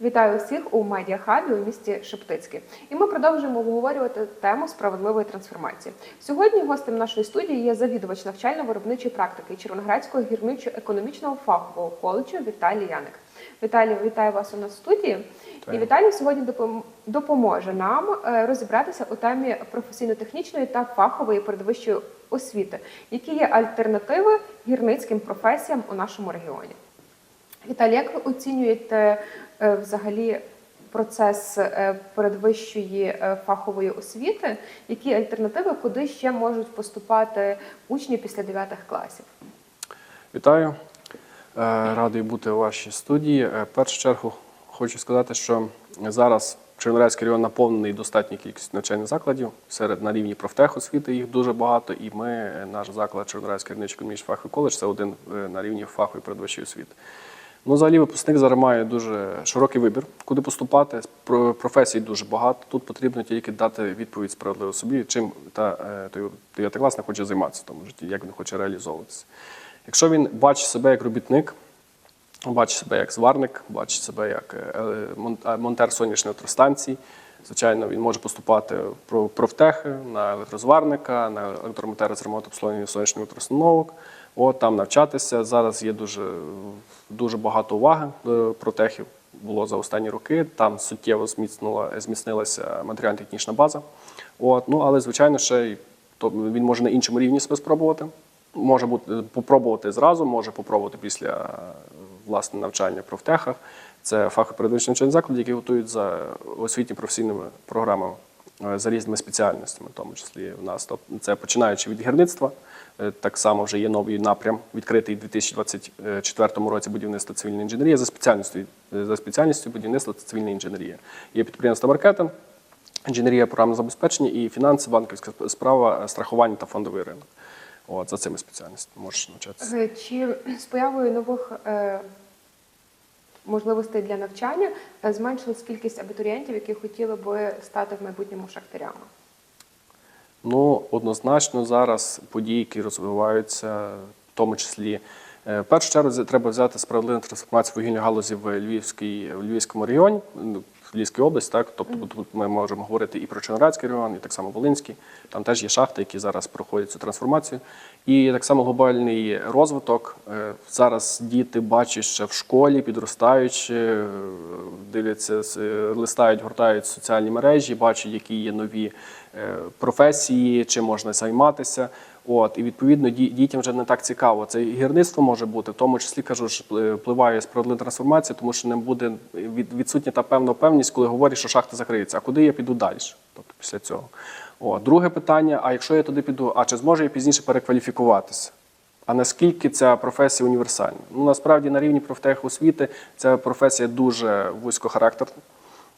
Вітаю всіх у медіахабі у місті Шептицьке. І ми продовжуємо обговорювати тему справедливої трансформації. Сьогодні гостем нашої студії є завідувач навчально-виробничої практики Червоноградського гірничо-економічного фахового коледжу Віталій Яник. Віталій, вітаю вас у нас в студії. І Віталій сьогодні допом- допоможе нам е, розібратися у темі професійно-технічної та фахової передвищої освіти, які є альтернативи гірницьким професіям у нашому регіоні. Віталій, як ви оцінюєте е, взагалі процес е, передвищої е, фахової освіти? Які альтернативи, куди ще можуть поступати учні після 9 класів? Вітаю. Радий бути у вашій студії. В першу чергу хочу сказати, що зараз Чернівецький район наповнений достатньою кількістю навчальних закладів. Серед на рівні профтехосвіти їх дуже багато, і ми, наш заклад Чернівецький рівничий економічний фаховий коледж, це один на рівні фахової передвищої освіти. Ну, взагалі, випускник зараз має дуже широкий вибір, куди поступати. Професій дуже багато. Тут потрібно тільки дати відповідь справедливо собі, чим та е, дев'ятикласник хоче займатися в тому житті, як він хоче реалізовуватися. Якщо він бачить себе як робітник, бачить себе як зварник, бачить себе як е, е, мон- монтер сонячної електростанції, звичайно, він може поступати в про- профтехи, на електрозварника, на електромонтера з ремонту обслуговування сонячних електроустановок. От там навчатися. Зараз є дуже, дуже багато уваги до протехів. Було за останні роки. Там суттєво зміцнила, зміцнилася матеріально-технічна база. От, ну, але, звичайно, ще й то він може на іншому рівні себе спробувати. Може бути попробувати зразу, може попробувати після е, власне навчання в профтехах. Це фахові передвищі навчальні заклади, які готують за освітні професійними програмами е, за різними спеціальностями, в тому числі в нас. Тобто це починаючи від гірництва. Е, Так само вже є новий напрям, відкритий у 2024 році будівництво цивільної інженерії за спеціальністю, е, за спеціальністю будівництва та цивільна інженерія. Є підприємство маркетинг, інженерія програмне забезпечення і фінанси, банківська справа, е, страхування та фондовий ринок. От, за цими спеціальностями можеш навчатися. Чи з появою нових е, можливостей для навчання зменшилась кількість абітурієнтів, які хотіли би стати в майбутньому шахтарями? Ну, однозначно зараз події, які розвиваються, в тому числі. е, В першу чергу треба взяти справедливу трансформацію вугільної галузі в Львівській, в Львівському регіоні, Львівській області, так? Тобто тут ми можемо говорити і про Чорноградський регіон, і так само Волинський. Там теж є шахти, які зараз проходять цю трансформацію. І так само глобальний розвиток. Е, Зараз діти бачать ще в школі, підростаючи, е, дивляться, е, листають, гортають соціальні мережі, бачать, які є нові професії, чим можна займатися. От, і відповідно дітям вже не так цікаво. Це і гірництво може бути, в тому числі кажу, що впливає справедлива трансформація, тому що не буде від, відсутня та певна впевненість, коли говорять, що шахта закриється. А куди я піду далі? Тобто після цього. О, друге питання: а якщо я туди піду, а чи зможу я пізніше перекваліфікуватися? А наскільки ця професія універсальна? Ну насправді на рівні профтехосвіти ця професія дуже вузькохарактерна.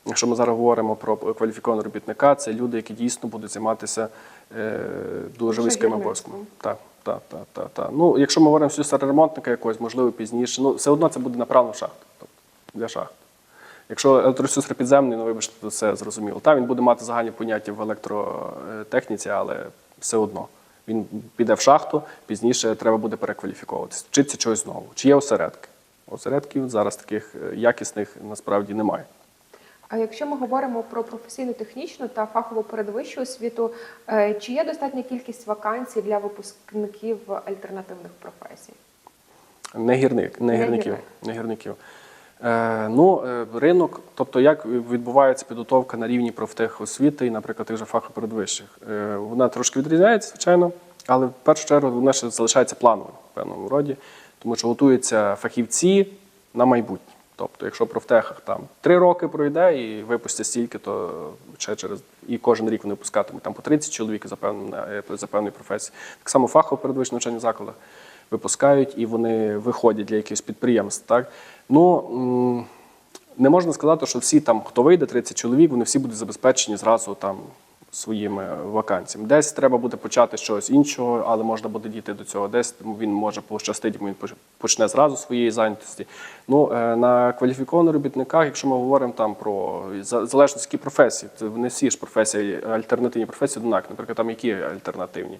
Якщо ми зараз говоримо про кваліфікованого робітника, це люди, які дійсно будуть займатися е, дуже гірництвом. обов'язками. Так, так, так, так, так. Ну, якщо ми говоримо слюсаря-ремонтника якогось, можливо, пізніше, ну все одно це буде направлено в шахту, тобто для шахт. Якщо електрослюсар підземний, ну вибачте, то все зрозуміло. Та він буде мати загальні поняття в електротехніці, але все одно. Він піде в шахту, пізніше треба буде перекваліфіковуватися, вчитися чогось нового. Чи є осередки? Осередків зараз таких е, якісних насправді немає. А якщо ми говоримо про професійно-технічну та фахову передвищу освіту, е, чи є достатня кількість вакансій для випускників альтернативних професій? Не гірник, не Не гірників. гірник. Не гірників. Е, ну, е, ринок, тобто як відбувається підготовка на рівні профтехосвіти і, наприклад, тих же фахопередвищих. Е, вона трошки відрізняється, звичайно, але в першу чергу вона ще залишається плановою в певному роді, тому що готуються фахівці на майбутнє. Тобто, якщо профтехах там три роки пройде і випустять стільки, то ще через і кожен рік вони випускатимуть там по 30 чоловік за певним е, за певної професії. Так само фахово передвищих навчальних закладах випускають і вони виходять для якихось підприємств. Так ну не можна сказати, що всі там, хто вийде, 30 чоловік, вони всі будуть забезпечені зразу там своїми вакансіями. Десь треба буде почати щось іншого, але можна буде дійти до цього. Десь він може пощастити, він поч- почне зразу своєї зайнятості. Ну е, на кваліфікованих робітниках, якщо ми говоримо там про залежності які професії, то не всі ж професії, альтернативні професії однак, Наприклад, там які альтернативні.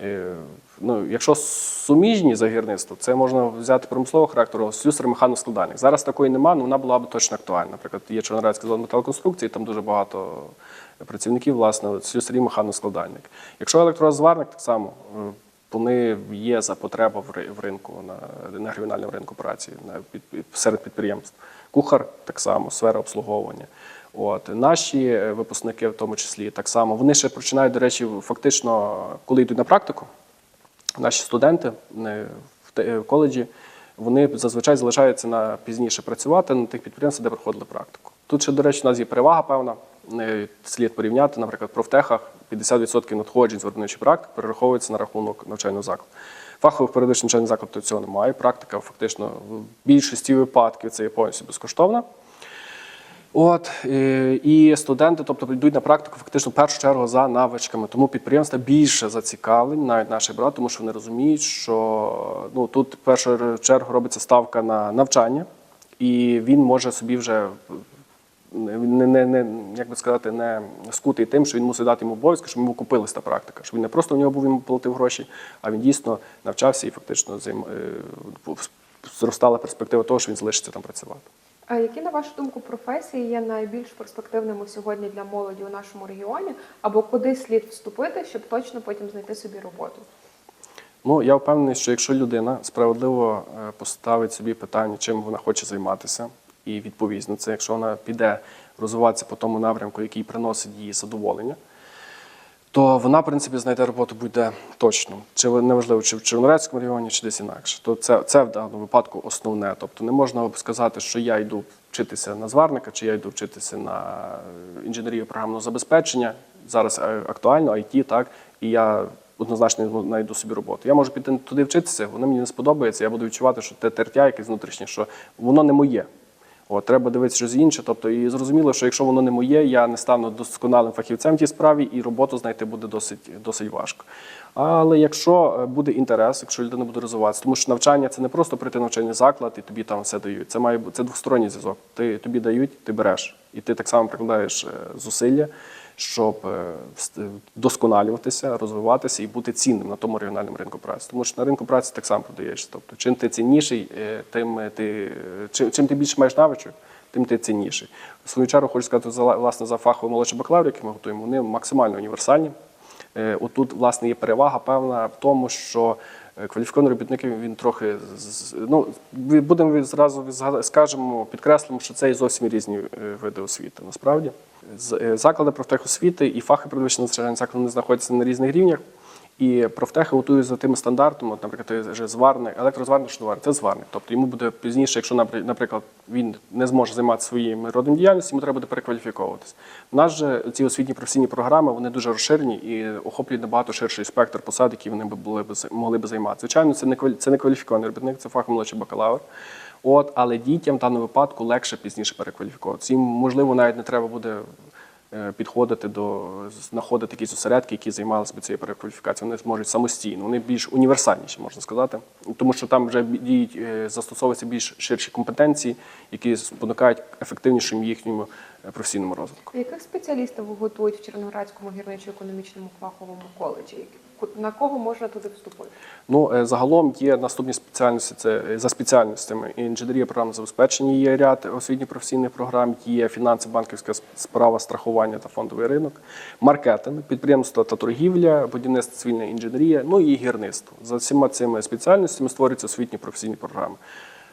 Е, Ну, якщо суміжні за гірництво, це можна взяти промислового характеру слюсар механоскладальник. Зараз такої немає, але вона була б точно актуальна. Наприклад, є Чорноградський завод металоконструкції, там дуже багато працівників, власне, слюсарі механоскладальник. Якщо електрозварник, так само е, вони є за потреба в ринку на, на регіональному ринку праці на серед підприємств. Кухар так само, сфера обслуговування. От наші е, випускники, в тому числі, так само вони ще починають, до речі, фактично, коли йдуть на практику, наші студенти е, в коледжі, вони зазвичай залишаються на пізніше працювати на тих підприємствах, де проходили практику. Тут ще, до речі, у нас є перевага певна. Слід порівняти, наприклад, профтехах 50% надходжень з виробничої практики перераховується на рахунок навчального закладу. Фахових передвищих навчальних закладів цього немає. Практика фактично в більшості випадків це є повністю безкоштовна. От е, і студенти, тобто йдуть на практику фактично в першу чергу за навичками. Тому підприємства більше зацікавлені, навіть наші брати, тому що вони розуміють, що ну тут в першу чергу робиться ставка на навчання, і він може собі вже не, не, не як би сказати, не скутий тим, що він мусить дати йому обов'язки, щоб йому купилась та практика. Щоб він не просто в нього був йому платив гроші, а він дійсно навчався і фактично займ, е, зростала перспектива того, що він залишиться там працювати. А які, на вашу думку, професії є найбільш перспективними сьогодні для молоді у нашому регіоні, або куди слід вступити, щоб точно потім знайти собі роботу? Ну, я впевнений, що якщо людина справедливо е, поставить собі питання, чим вона хоче займатися, і відповість на це, якщо вона піде розвиватися по тому напрямку, який приносить їй задоволення, то вона, в принципі, знайде роботу буде точно. Чи неважливо, чи в Чернорецькому регіоні, чи десь інакше. То це, це в даному випадку основне. Тобто не можна сказати, що я йду вчитися на зварника, чи я йду вчитися на інженерію програмного забезпечення. Зараз е, актуально IT, так, і я однозначно знайду собі роботу. Я можу піти туди вчитися, воно мені не сподобається, я буду відчувати, що те тертя якесь внутрішнє, що воно не моє. От, треба дивитися щось інше. Тобто, і зрозуміло, що якщо воно не моє, я не стану досконалим фахівцем в тій справі, і роботу знайти буде досить, досить важко. Але якщо е, буде інтерес, якщо людина буде розвиватися, тому що навчання це не просто прийти навчальний заклад і тобі там все дають. Це має це двосторонній зв'язок. Ти тобі дають, ти береш, і ти так само прикладаєш е, зусилля, щоб е, вдосконалюватися, розвиватися і бути цінним на тому регіональному ринку праці. Тому що на ринку праці так само продаєшся. Тобто, чим ти цінніший, е, тим е, ти чим, чим ти більше маєш навичок, тим ти цінніший. В свою чергу хочу сказати за власне за фаховий молодший бакалавр, який ми готуємо, вони максимально універсальні. Отут, власне, є перевага певна в тому, що кваліфікований робітник він трохи ну, будемо зразу скажемо, підкреслимо, що це і зовсім різні види освіти. Насправді заклади профтехосвіти і фахи передвищення навчальних закладів вони знаходяться на різних рівнях. І профтехи готують за тими стандартами, от, наприклад, той же зварник, електрозварник, шнуварник, це зварник. Тобто йому буде пізніше, якщо, наприклад, він не зможе займатися своїм родом діяльністю, йому треба буде перекваліфіковуватися. У нас же ці освітні професійні програми вони дуже розширені і охоплюють набагато ширший спектр посад, які вони би були б могли б займатися. Звичайно, це не це не кваліфікований робітник, це фахом молодший бакалавр. От, але дітям в даному випадку легше пізніше перекваліфікуватися. Їм, можливо, навіть не треба буде е, підходити до знаходити якісь осередки, які займалися б цією перекваліфікацією. Вони зможуть самостійно, вони більш універсальніші, можна сказати, тому що там вже діють, е, застосовуються більш ширші компетенції, які спонукають ефективнішим їхньому професійному розвитку. Яких спеціалістів готують в Черноградському гірничо-економічному фаховому коледжі? На кого можна туди вступити? Ну, е, загалом є наступні спеціальності. Це е, за спеціальностями інженерія програмного забезпечення. Є ряд освітньо-професійних програм, є фінанси, банківська справа, страхування та фондовий ринок, маркетинг, підприємство та торгівля, будівництво цивільна інженерія, ну і гірництво. За всіма цими спеціальностями створюються освітні професійні програми.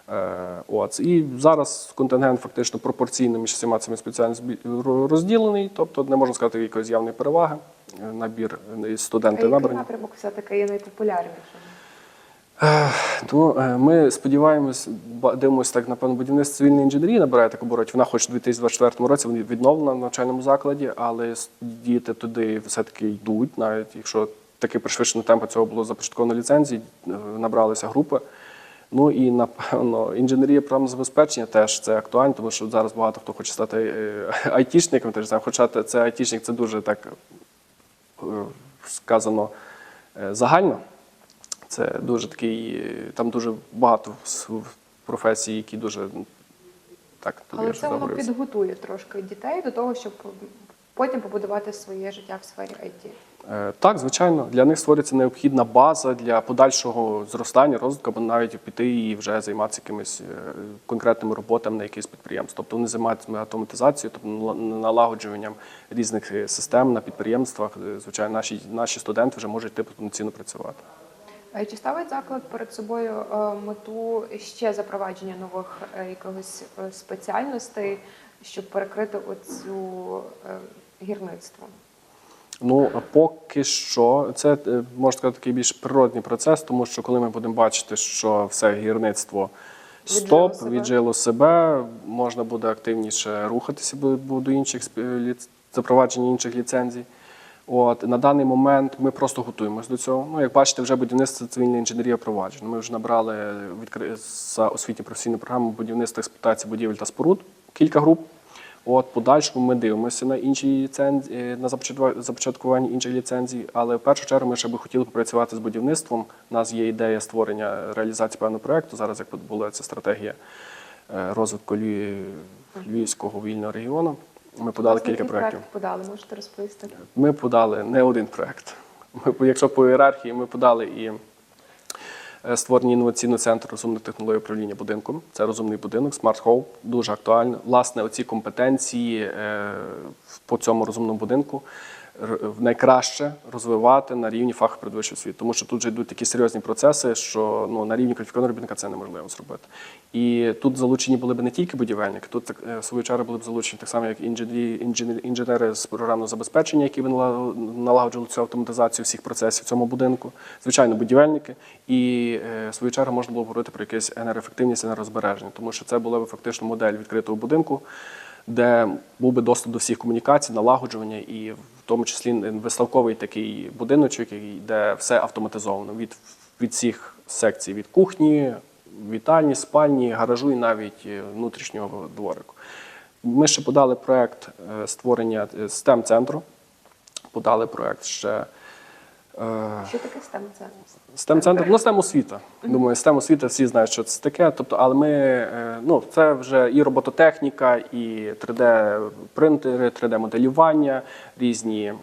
Е, От. І зараз контингент фактично пропорційно між всіма цими спеціальностями розділений, тобто не можна сказати якоїсь явної переваги. Е, Набір е, А студенти який набрані. напрямок все-таки є найпопулярнішим? Е, ми сподіваємось, дивимося так, напевно, будівництво цивільної інженерії набирає таку оборот. Вона хоч у 2024 році вони відновлена в навчальному закладі, але діти туди все-таки йдуть, навіть якщо такий пришвидшений темп цього було започатковано ліцензії, набралися групи. Ну і напевно інженерія програмного забезпечення теж це актуально, тому що зараз багато хто хоче стати е, айтішником, хоча це айтішник це дуже так е, сказано е, загально. Це дуже такий, там дуже багато професій, які дуже так тобі Але це воно підготує трошки дітей до того, щоб потім побудувати своє життя в сфері IT. Е, Так, звичайно, для них створюється необхідна база для подальшого зростання, розвитку, або навіть піти і вже займатися якимись е, конкретними роботами на якихось підприємств. Тобто вони займаються автоматизацією, тобто нала- налагоджуванням різних е, систем на підприємствах. Звичайно, наші, наші студенти вже можуть йти повноцінно працювати. Чи ставить заклад перед собою мету ще запровадження нових якихось е, спеціальностей, щоб перекрити оцю гірництво? Ну, а поки що, це е, можна сказати такий більш природний процес, тому що коли ми будемо бачити, що все гірництво Віджило стоп, себе. віджило себе, можна буде активніше рухатися до інших спе- запровадження інших ліцензій. От на даний момент ми просто готуємось до цього. Ну, як бачите, вже будівництво цивільна інженерія впроваджено. Ми вже набрали відкри... за освітню професійну програму будівництва експлуатації будівель та споруд кілька груп. От подальшому ми дивимося на інші ліцензії, на започаткування інших ліцензій. Але в першу чергу ми ще би хотіли попрацювати з будівництвом. У нас є ідея створення реалізації певного проекту. Зараз як була ця стратегія е, розвитку Львівського вільного регіону. Ми подали Власне, кілька проєктів. подали, можете розповісти? Ми подали не один проект. Ми, якщо по ієрархії, ми подали і е, інноваційний інноваційного центру розумних технологій управління будинком. Це розумний будинок, Smart Home, дуже актуально. Власне, оці компетенції е, по цьому розумному будинку найкраще розвивати на рівні фаху передвищої освіти, тому що тут вже йдуть такі серйозні процеси, що ну, на рівні кваліфікованого робітника це неможливо зробити. І тут залучені були б не тільки будівельники, тут так, е, в свою чергу були б залучені так само, як інженери, з програмного забезпечення, які б нала- налагоджували цю автоматизацію всіх процесів в цьому будинку. Звичайно, будівельники. І е, в свою чергу можна було говорити про якусь енергоефективність, енергозбереження, тому що це була б фактично модель відкритого будинку, де був би доступ до всіх комунікацій, налагоджування і в тому числі виставковий такий будиночок, де все автоматизовано від, від всіх секцій, від кухні, вітальні, спальні, гаражу і навіть е, внутрішнього дворику. Ми ще подали проект е, створення stem центру подали проект ще. Е, Що таке STEM? Це STEM центр, ну STEM освіта. Думаю, STEM освіта всі знають, що це таке. Тобто, але ми е, ну це вже і робототехніка, і 3D-принтери, 3D-моделювання, різні,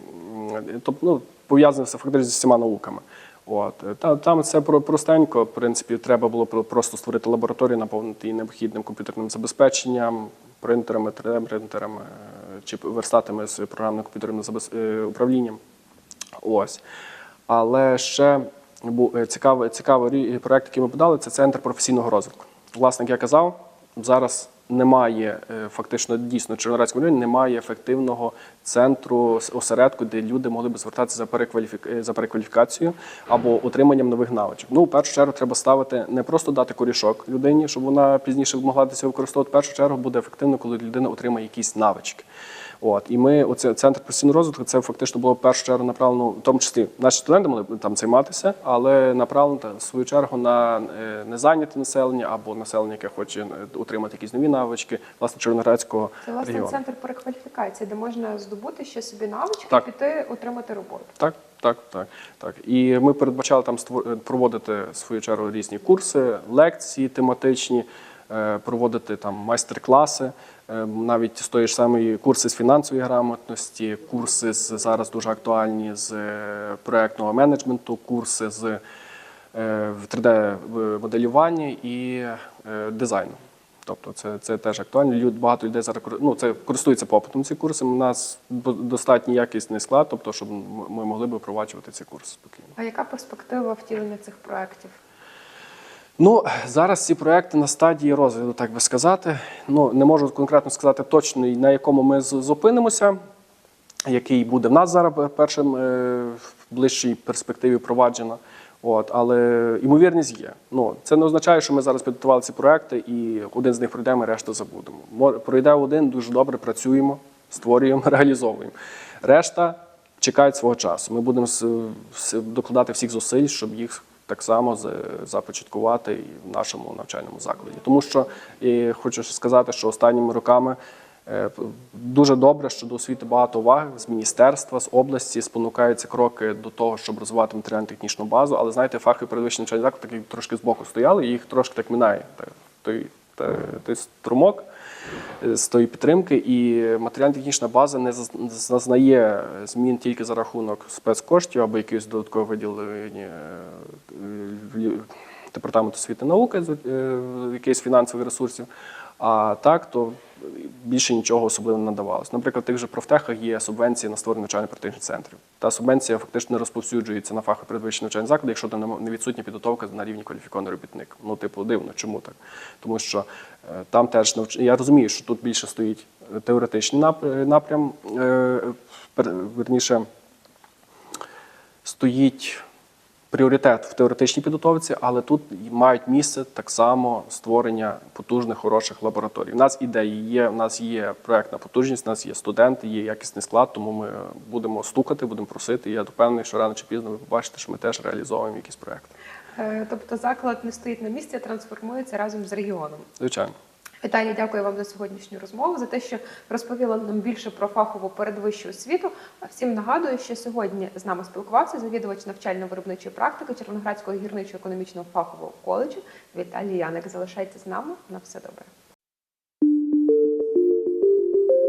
тобто ну, пов'язане все фактично зі всіма науками. От та там це про простенько. В принципі, треба було просто створити лабораторію, наповнити її необхідним комп'ютерним забезпеченням, принтерами, 3D-принтерами е, чи верстатами з програмним комп'ютерним управлінням. Ось. Але ще е, цікавий, цікавий проект, який ми подали, це центр професійного розвитку. Власне, як я казав, зараз немає е, фактично дійсно в Червоноградському районі немає ефективного центру осередку, де люди могли б звертатися за перекваліфік... е, за перекваліфікацією або отриманням нових навичок. Ну, в першу чергу, треба ставити не просто дати корішок людині, щоб вона пізніше могла це використовувати. В першу чергу буде ефективно, коли людина отримає якісь навички. От і ми, оце центр постійного розвитку, це фактично було в першу чергу направлено, в тому числі наші студенти могли там займатися, але направлено та, в свою чергу на е, незайняте населення або населення, яке хоче е, отримати якісь нові навички, власне, Чорноградського це власне регіону. центр перекваліфікації, де можна здобути ще собі навички, Так. піти отримати роботу. Так, так, так, так. І ми передбачали там створ- проводити в свою чергу різні курси, лекції тематичні, е, проводити там майстер-класи, е, навіть з тої ж самої курси з фінансової грамотності, курси з зараз дуже актуальні з е, проектного менеджменту, курси з е, 3D-моделювання і е, дизайну. Тобто це, це теж актуально. Люд, багато людей зараз ну, це користуються попитом ці курси. У нас достатньо якісний склад, тобто, щоб ми могли би впроваджувати ці курси спокійно. А яка перспектива втілення цих проєктів? Ну, зараз ці проекти на стадії розгляду, так би сказати. Ну, не можу конкретно сказати точно, на якому ми зупинимося, який буде в нас зараз першим е, в ближчій перспективі впроваджено. От, але ймовірність є. Ну, це не означає, що ми зараз підготували ці проекти і один з них пройдемо, і решту забудемо. Пройде один, дуже добре працюємо, створюємо, реалізовуємо. Решта чекають свого часу. Ми будемо докладати всіх зусиль, щоб їх так само започаткувати і в нашому навчальному закладі. Тому що і хочу сказати, що останніми роками е, дуже добре, що до освіти багато уваги з міністерства, з області спонукаються кроки до того, щоб розвивати матеріально-технічну базу. Але знаєте, фахи передвищий навчальний заклад такі трошки збоку стояли, і їх трошки так минає. Так, той та- той струмок з тої підтримки, і матеріально-технічна база не зазнає змін тільки за рахунок спецкоштів або якихось додаткових виділення е, департаменту освіти і науки, е, якихось фінансових ресурсів. А так, то більше нічого особливо не надавалось. Наприклад, в тих же профтехах є субвенції на створення навчально-практичних центрів. Та субвенція фактично розповсюджується на фахи передвищих навчальних закладів, якщо там не відсутня підготовка на рівні кваліфікований робітник. Ну, типу, дивно, чому так? Тому що е, там теж навч... я розумію, що тут більше стоїть е, теоретичний нап- напрям, е, верніше, стоїть пріоритет в теоретичній підготовці, але тут мають місце так само створення потужних хороших лабораторій. У нас ідеї є, у нас є проектна потужність, у нас є студенти, є якісний склад, тому ми будемо стукати, будемо просити. І я впевнений, що рано чи пізно ви побачите, що ми теж реалізовуємо якісь проекти. Е, Тобто заклад не стоїть на місці, а трансформується разом з регіоном. Звичайно. Віталій, дякую вам за сьогоднішню розмову, за те, що розповіла нам більше про фахову передвищу освіту. А всім нагадую, що сьогодні з нами спілкувався завідувач навчально-виробничої практики Червоноградського гірничо-економічного фахового коледжу Віталій Яник. Залишайтеся з нами на все добре.